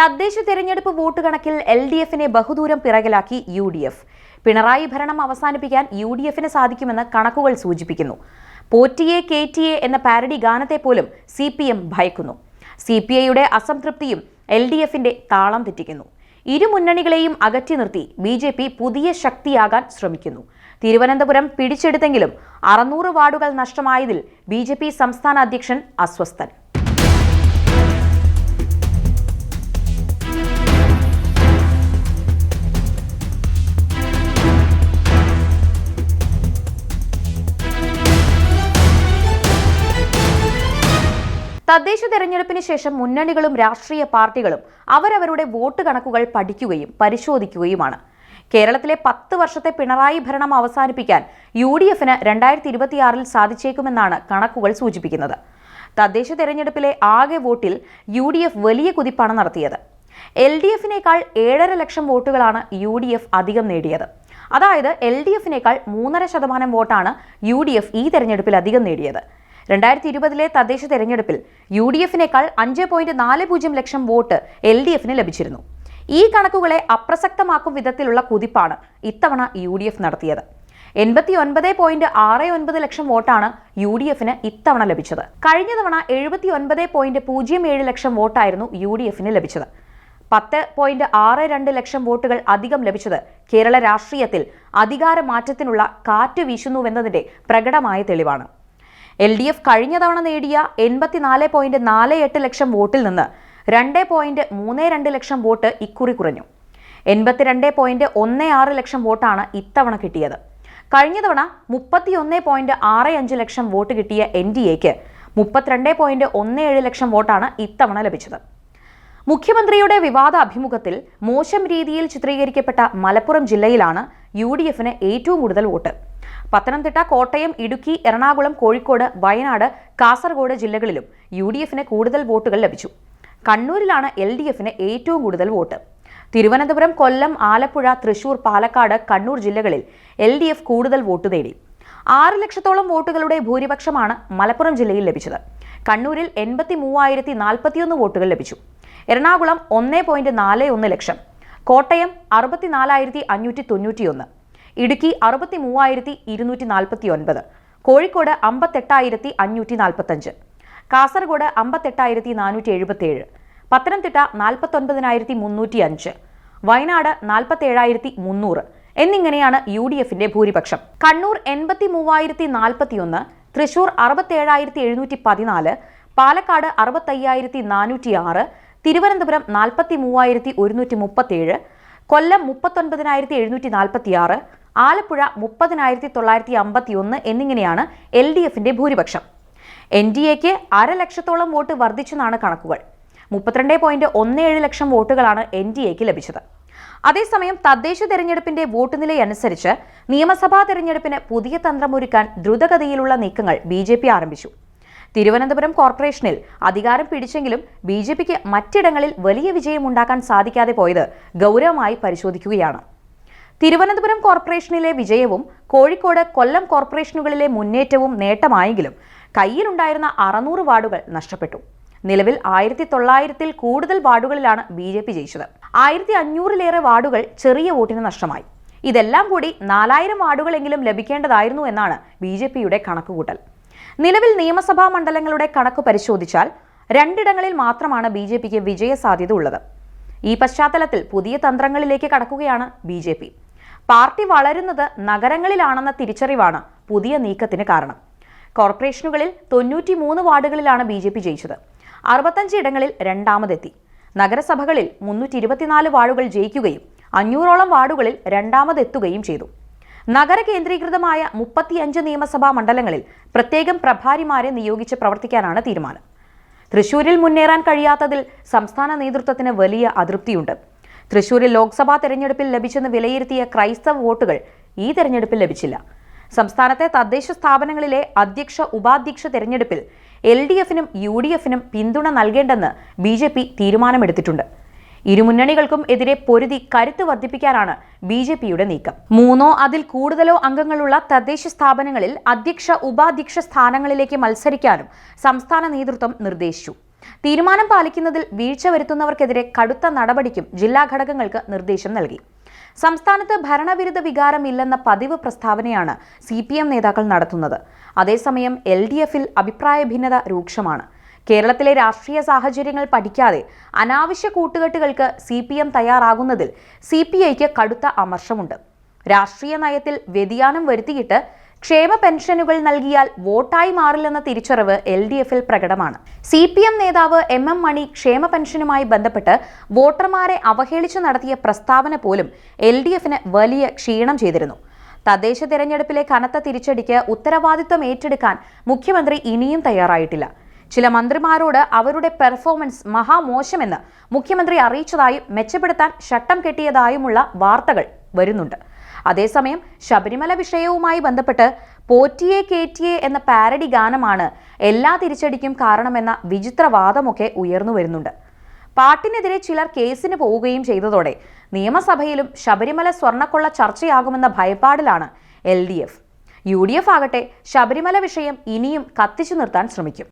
തദ്ദേശ തെരഞ്ഞെടുപ്പ് വോട്ട് കണക്കിൽ എൽ ഡി എഫിനെ ബഹുദൂരം പിറകിലാക്കി യു ഡി എഫ്. പിണറായി ഭരണം അവസാനിപ്പിക്കാൻ യു ഡി എഫിന് സാധിക്കുമെന്ന് കണക്കുകൾ സൂചിപ്പിക്കുന്നു. പോറ്റിയെ കേറ്റിയെ എന്ന പാരഡി ഗാനത്തെ പോലും സി പി എം ഭയക്കുന്നു. സി പി ഐയുടെ അസംതൃപ്തിയും എൽ ഡി എഫിന്റെ താളം തെറ്റിക്കുന്നു. ഇരു മുന്നണികളെയും അകറ്റി നിർത്തി ബി ജെ പി പുതിയ ശക്തിയാകാൻ ശ്രമിക്കുന്നു. തിരുവനന്തപുരം പിടിച്ചെടുത്തെങ്കിലും അറുന്നൂറ് വാർഡുകൾ നഷ്ടമായതിൽ ബി ജെ പി സംസ്ഥാന അധ്യക്ഷൻ അസ്വസ്ഥൻ. തദ്ദേശ തെരഞ്ഞെടുപ്പിന് ശേഷം മുന്നണികളും രാഷ്ട്രീയ പാർട്ടികളും അവരവരുടെ വോട്ട് കണക്കുകൾ പഠിക്കുകയും പരിശോധിക്കുകയുമാണ്. കേരളത്തിലെ പത്ത് വർഷത്തെ പിണറായി ഭരണം അവസാനിപ്പിക്കാൻ യു ഡി എഫിന് രണ്ടായിരത്തി ഇരുപത്തിയാറിൽ സാധിച്ചേക്കുമെന്നാണ് കണക്കുകൾ സൂചിപ്പിക്കുന്നത്. തദ്ദേശ തെരഞ്ഞെടുപ്പിലെ ആകെ വോട്ടിൽ യു ഡി എഫ് വലിയ കുതിപ്പാണ് നടത്തിയത്. എൽ ഡി എഫിനേക്കാൾ ഏഴര ലക്ഷം വോട്ടുകളാണ് യു ഡി എഫ് അധികം നേടിയത്. അതായത് എൽ ഡി എഫിനേക്കാൾ മൂന്നര ശതമാനം വോട്ടാണ് യു ഡി എഫ് ഈ തെരഞ്ഞെടുപ്പിൽ അധികം നേടിയത്. രണ്ടായിരത്തി ഇരുപതിലെ തദ്ദേശ തെരഞ്ഞെടുപ്പിൽ യു ഡി എഫിനേക്കാൾ അഞ്ച് പോയിന്റ് നാല് പൂജ്യം ലക്ഷം വോട്ട് എൽ ഡി എഫിന് ലഭിച്ചിരുന്നു. ഈ കണക്കുകളെ അപ്രസക്തമാക്കും വിധത്തിലുള്ള കുതിപ്പാണ് ഇത്തവണ യു ഡി എഫ് നടത്തിയത്. എൺപത്തി ഒൻപത് പോയിന്റ് ആറ് ഒൻപത് ലക്ഷം വോട്ടാണ് യു ഡി എഫിന് ഇത്തവണ ലഭിച്ചത്. കഴിഞ്ഞ തവണ എഴുപത്തി ഒൻപത് പോയിന്റ് പൂജ്യം ഏഴ് ലക്ഷം വോട്ടായിരുന്നു യു ഡി എഫിന് ലഭിച്ചത്. പത്ത് പോയിന്റ് ആറ് രണ്ട് ലക്ഷം വോട്ടുകൾ അധികം ലഭിച്ചത് കേരള രാഷ്ട്രീയത്തിൽ അധികാര മാറ്റത്തിനുള്ള കാറ്റ് വീശുന്നുവെന്നതിന്റെ പ്രകടമായ തെളിവാണ്. എൽ ഡി എഫ് കഴിഞ്ഞ തവണ നേടിയ എൺപത്തിനാല് പോയിന്റ് നാല് എട്ട് ലക്ഷം വോട്ടിൽ നിന്ന് രണ്ട് പോയിന്റ് മൂന്ന് രണ്ട് ലക്ഷം വോട്ട് ഇക്കുറി കുറഞ്ഞു. എൺപത്തിരണ്ട് പോയിന്റ് ഒന്ന് ആറ് ലക്ഷം വോട്ടാണ് ഇത്തവണ കിട്ടിയത്. കഴിഞ്ഞ തവണ മുപ്പത്തിയൊന്ന് പോയിന്റ് ആറ് അഞ്ച് ലക്ഷം വോട്ട് കിട്ടിയ എൻ ഡി എക്ക് മുപ്പത്തിരണ്ട് പോയിന്റ് ഒന്ന് ഏഴ് ലക്ഷം വോട്ടാണ് ഇത്തവണ ലഭിച്ചത്. മുഖ്യമന്ത്രിയുടെ വിവാദ അഭിമുഖത്തിൽ മോശം രീതിയിൽ ചിത്രീകരിക്കപ്പെട്ട മലപ്പുറം ജില്ലയിലാണ് യു ഡി എഫിന് ഏറ്റവും കൂടുതൽ വോട്ട്. പത്തനംതിട്ട കോട്ടയം ഇടുക്കി എറണാകുളം കോഴിക്കോട് വയനാട് കാസർഗോഡ് ജില്ലകളിലും യു ഡി എഫിന് കൂടുതൽ വോട്ടുകൾ ലഭിച്ചു. കണ്ണൂരിലാണ് എൽ ഡി എഫിന് ഏറ്റവും കൂടുതൽ വോട്ട്. തിരുവനന്തപുരം കൊല്ലം ആലപ്പുഴ തൃശൂർ പാലക്കാട് കണ്ണൂർ ജില്ലകളിൽ എൽ ഡി എഫ് കൂടുതൽ വോട്ട് നേടി. ആറ് ലക്ഷത്തോളം വോട്ടുകളുടെ ഭൂരിപക്ഷമാണ് മലപ്പുറം ജില്ലയിൽ ലഭിച്ചത്. കണ്ണൂരിൽ എൺപത്തി മൂവായിരത്തി നാൽപ്പത്തിയൊന്ന് വോട്ടുകൾ ലഭിച്ചു. എറണാകുളം ഒന്ന് പോയിന്റ് നാല് ഒന്ന് ലക്ഷം. കോട്ടയം അറുപത്തിനാലായിരത്തി അഞ്ഞൂറ്റി തൊണ്ണൂറ്റിയൊന്ന് ഇടുക്കി അറുപത്തി മൂവായിരത്തി ഇരുന്നൂറ്റി നാൽപ്പത്തി ഒൻപത് കോഴിക്കോട് അമ്പത്തെട്ടായിരത്തി അഞ്ഞൂറ്റി നാൽപ്പത്തഞ്ച് കാസർഗോഡ് അമ്പത്തെട്ടായിരത്തി നാനൂറ്റി എഴുപത്തിയേഴ് പത്തനംതിട്ട നാൽപ്പത്തൊൻപതിനായിരത്തി മുന്നൂറ്റി അഞ്ച് വയനാട് നാൽപ്പത്തേഴായിരത്തി മുന്നൂറ് എന്നിങ്ങനെയാണ് യു ഡി എഫിന്റെ ഭൂരിപക്ഷം. കണ്ണൂർ എൺപത്തി മൂവായിരത്തി നാൽപ്പത്തിയൊന്ന് തൃശൂർ അറുപത്തേഴായിരത്തി എഴുന്നൂറ്റി പതിനാല് പാലക്കാട് അറുപത്തയ്യായിരത്തി നാനൂറ്റി ആറ് തിരുവനന്തപുരം നാൽപ്പത്തി മൂവായിരത്തി ഒരുന്നൂറ്റി മുപ്പത്തേഴ് കൊല്ലം മുപ്പത്തൊൻപതിനായിരത്തി എഴുന്നൂറ്റി നാൽപ്പത്തി ആറ് ആലപ്പുഴ മുപ്പതിനായിരത്തി തൊള്ളായിരത്തി അമ്പത്തി ഒന്ന് എന്നിങ്ങനെയാണ് എൽ ഡി എഫിന്റെ ഭൂരിപക്ഷം. എൻ ഡി എക്ക് അര ലക്ഷത്തോളം വോട്ട് വർദ്ധിച്ചെന്നാണ് കണക്കുകൾ. മുപ്പത്തിരണ്ട് പോയിന്റ് ഒന്ന് ഏഴ് ലക്ഷം വോട്ടുകളാണ് എൻ ഡി എക്ക് ലഭിച്ചത്. അതേസമയം തദ്ദേശ തെരഞ്ഞെടുപ്പിന്റെ വോട്ട് നിലയനുസരിച്ച് നിയമസഭാ തെരഞ്ഞെടുപ്പിന് പുതിയ തന്ത്രമൊരുക്കാൻ ദ്രുതഗതിയിലുള്ള നീക്കങ്ങൾ ബി ജെ പി ആരംഭിച്ചു. തിരുവനന്തപുരം കോർപ്പറേഷനിൽ അധികാരം പിടിച്ചെങ്കിലും ബി ജെ പിക്ക് മറ്റിടങ്ങളിൽ വലിയ വിജയമുണ്ടാക്കാൻ സാധിക്കാതെ പോയത് ഗൗരവമായി പരിശോധിക്കുകയാണ്. തിരുവനന്തപുരം കോർപ്പറേഷനിലെ വിജയവും കോഴിക്കോട് കൊല്ലം കോർപ്പറേഷനുകളിലെ മുന്നേറ്റവും നേട്ടമായെങ്കിലും കയ്യിലുണ്ടായിരുന്ന അറുന്നൂറ് വാർഡുകൾ നഷ്ടപ്പെട്ടു. നിലവിൽ ആയിരത്തി തൊള്ളായിരത്തിൽ കൂടുതൽ വാർഡുകളിലാണ് ബി ജെ പി ജയിച്ചത്. ആയിരത്തി അഞ്ഞൂറിലേറെ വാർഡുകൾ ചെറിയ വോട്ടിന് നഷ്ടമായി. ഇതെല്ലാം കൂടി നാലായിരം വാർഡുകളെങ്കിലും ലഭിക്കേണ്ടതായിരുന്നു എന്നാണ് ബി ജെ പിയുടെ കണക്കുകൂട്ടൽ. നിലവിൽ നിയമസഭാ മണ്ഡലങ്ങളുടെ കണക്ക് പരിശോധിച്ചാൽ രണ്ടിടങ്ങളിൽ മാത്രമാണ് ബി ജെ പിക്ക് വിജയസാധ്യത ഉള്ളത്. ഈ പശ്ചാത്തലത്തിൽ പുതിയ തന്ത്രങ്ങളിലേക്ക് കടക്കുകയാണ് ബി ജെ പി. പാർട്ടി വളരുന്നത് നഗരങ്ങളിലാണെന്ന തിരിച്ചറിവാണ് പുതിയ നീക്കത്തിന് കാരണം. കോർപ്പറേഷനുകളിൽ തൊണ്ണൂറ്റി മൂന്ന് വാർഡുകളിലാണ് ബി ജെ പി ജയിച്ചത്. അറുപത്തഞ്ച് ഇടങ്ങളിൽ രണ്ടാമതെത്തി. നഗരസഭകളിൽ മുന്നൂറ്റി ഇരുപത്തിനാല് വാർഡുകൾ ജയിക്കുകയും അഞ്ഞൂറോളം വാർഡുകളിൽ രണ്ടാമതെത്തുകയും ചെയ്തു. നഗര കേന്ദ്രീകൃതമായ മുപ്പത്തിയഞ്ച് നിയമസഭാ മണ്ഡലങ്ങളിൽ പ്രത്യേകം പ്രഭാരിമാരെ നിയോഗിച്ച് പ്രവർത്തിക്കാനാണ് തീരുമാനം. തൃശൂരിൽ മുന്നേറാൻ കഴിയാത്തതിൽ സംസ്ഥാന നേതൃത്വത്തിന് വലിയ അതൃപ്തിയുണ്ട്. തൃശൂരിൽ ലോക്സഭാ തെരഞ്ഞെടുപ്പിൽ ലഭിച്ചെന്ന് വിലയിരുത്തിയ ക്രൈസ്തവ വോട്ടുകൾ ഈ തെരഞ്ഞെടുപ്പിൽ ലഭിച്ചില്ല. സംസ്ഥാനത്തെ തദ്ദേശ സ്ഥാപനങ്ങളിലെ അധ്യക്ഷ ഉപാധ്യക്ഷ തെരഞ്ഞെടുപ്പിൽ എൽ ഡി എഫിനും യു ഡി എഫിനും പിന്തുണ നൽകേണ്ടെന്ന് ബി ജെ പി തീരുമാനമെടുത്തിട്ടുണ്ട്. ഇരുമുന്നണികൾക്കും എതിരെ പൊരുതി കരുത്ത് വർദ്ധിപ്പിക്കാനാണ് ബി ജെ പിയുടെ നീക്കം. മൂന്നോ അതിൽ കൂടുതലോ അംഗങ്ങളുള്ള തദ്ദേശ സ്ഥാപനങ്ങളിൽ അധ്യക്ഷ ഉപാധ്യക്ഷ സ്ഥാനങ്ങളിലേക്ക് മത്സരിക്കാനും സംസ്ഥാന നേതൃത്വം നിർദ്ദേശിച്ചു. തീരുമാനം പാലിക്കുന്നതിൽ വീഴ്ച വരുത്തുന്നവർക്കെതിരെ കടുത്ത നടപടിക്കും ജില്ലാ ഘടകങ്ങൾക്ക് നിർദ്ദേശം നൽകി. സംസ്ഥാനത്ത് ഭരണവിരുദ്ധ വികാരമില്ലെന്ന പതിവ് പ്രസ്താവനയാണ് സി പി എം നേതാക്കൾ നടത്തുന്നത്. അതേസമയം എൽ ഡി എഫിൽ അഭിപ്രായ ഭിന്നത രൂക്ഷമാണ്. കേരളത്തിലെ രാഷ്ട്രീയ സാഹചര്യങ്ങൾ പഠിക്കാതെ അനാവശ്യ കൂട്ടുകെട്ടുകൾക്ക് സി പി എം തയ്യാറാകുന്നതിൽ സി പി ഐക്ക് കടുത്ത അമർഷമുണ്ട്. രാഷ്ട്രീയ നയത്തിൽ വ്യതിയാനം വരുത്തിയിട്ട് ക്ഷേമ പെൻഷനുകൾ നൽകിയാൽ വോട്ടായി മാറില്ലെന്ന തിരിച്ചറിവ് എൽ ഡി എഫിൽ പ്രകടമാണ്. സി പി എം നേതാവ് എം എം മണി ക്ഷേമ പെൻഷനുമായി ബന്ധപ്പെട്ട് വോട്ടർമാരെ അവഹേളിച്ചു നടത്തിയ പ്രസ്താവന പോലും എൽ ഡി എഫിന് വലിയ ക്ഷീണം ചെയ്തിരുന്നു. തദ്ദേശ തിരഞ്ഞെടുപ്പിലെ കനത്ത തിരിച്ചടിക്ക് ഉത്തരവാദിത്വം ഏറ്റെടുക്കാൻ മുഖ്യമന്ത്രി ഇനിയും തയ്യാറായിട്ടില്ല. ചില മന്ത്രിമാരോട് അവരുടെ പെർഫോമൻസ് മഹാമോശമെന്ന് മുഖ്യമന്ത്രി അറിയിച്ചതായും മെച്ചപ്പെടുത്താൻ ശട്ടം കെട്ടിയതായുമുള്ള വാർത്തകൾ വരുന്നുണ്ട്. അതേസമയം ശബരിമല വിഷയവുമായി ബന്ധപ്പെട്ട് പോറ്റിയെ കേറ്റിയെ എന്ന പാരഡി ഗാനമാണ് എല്ലാ തിരിച്ചടിക്കും കാരണമെന്ന വിചിത്രവാദമൊക്കെ ഉയർന്നു വരുന്നുണ്ട്. പാട്ടിനെതിരെ ചിലർ കേസിന് പോവുകയും ചെയ്തതോടെ നിയമസഭയിലും ശബരിമല സ്വർണക്കൊള്ള ചർച്ചയാകുമെന്ന ഭയപ്പാടിലാണ് L D F. U D F ആകട്ടെ ശബരിമല വിഷയം ഇനിയും കത്തിച്ചു നിർത്താൻ ശ്രമിക്കും.